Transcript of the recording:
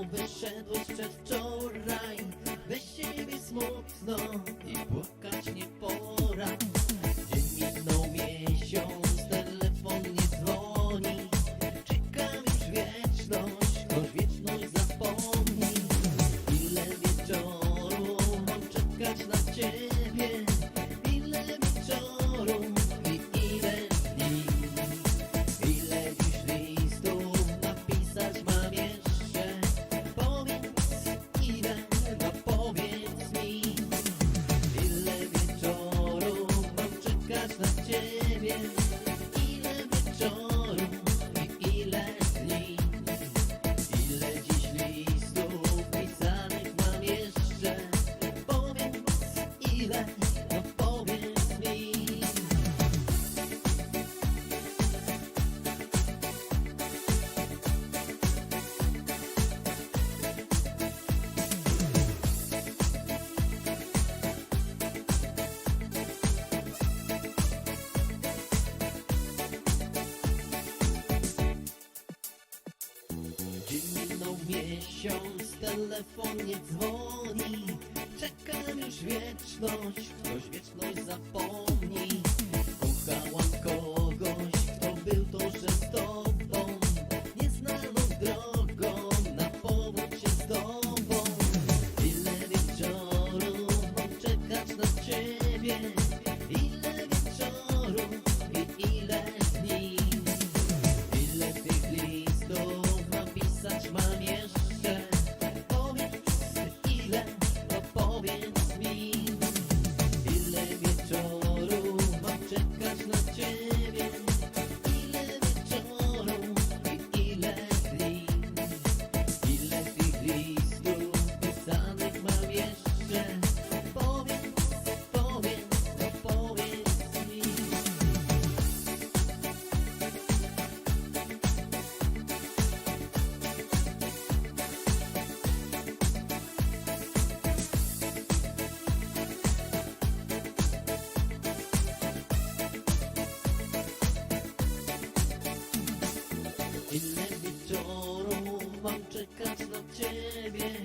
wyszedłeś przedwczoraj, bez siebie smutno. ksiądz telefon nie dzwoni. Czekam już wieczność, ktoś wieczność zapomni. Kochałam kogoś, kto był to, że z tobą Nieznaną drogą, na powrót się z tobą. Ile wieczorów mam czekać na ciebie. ciebie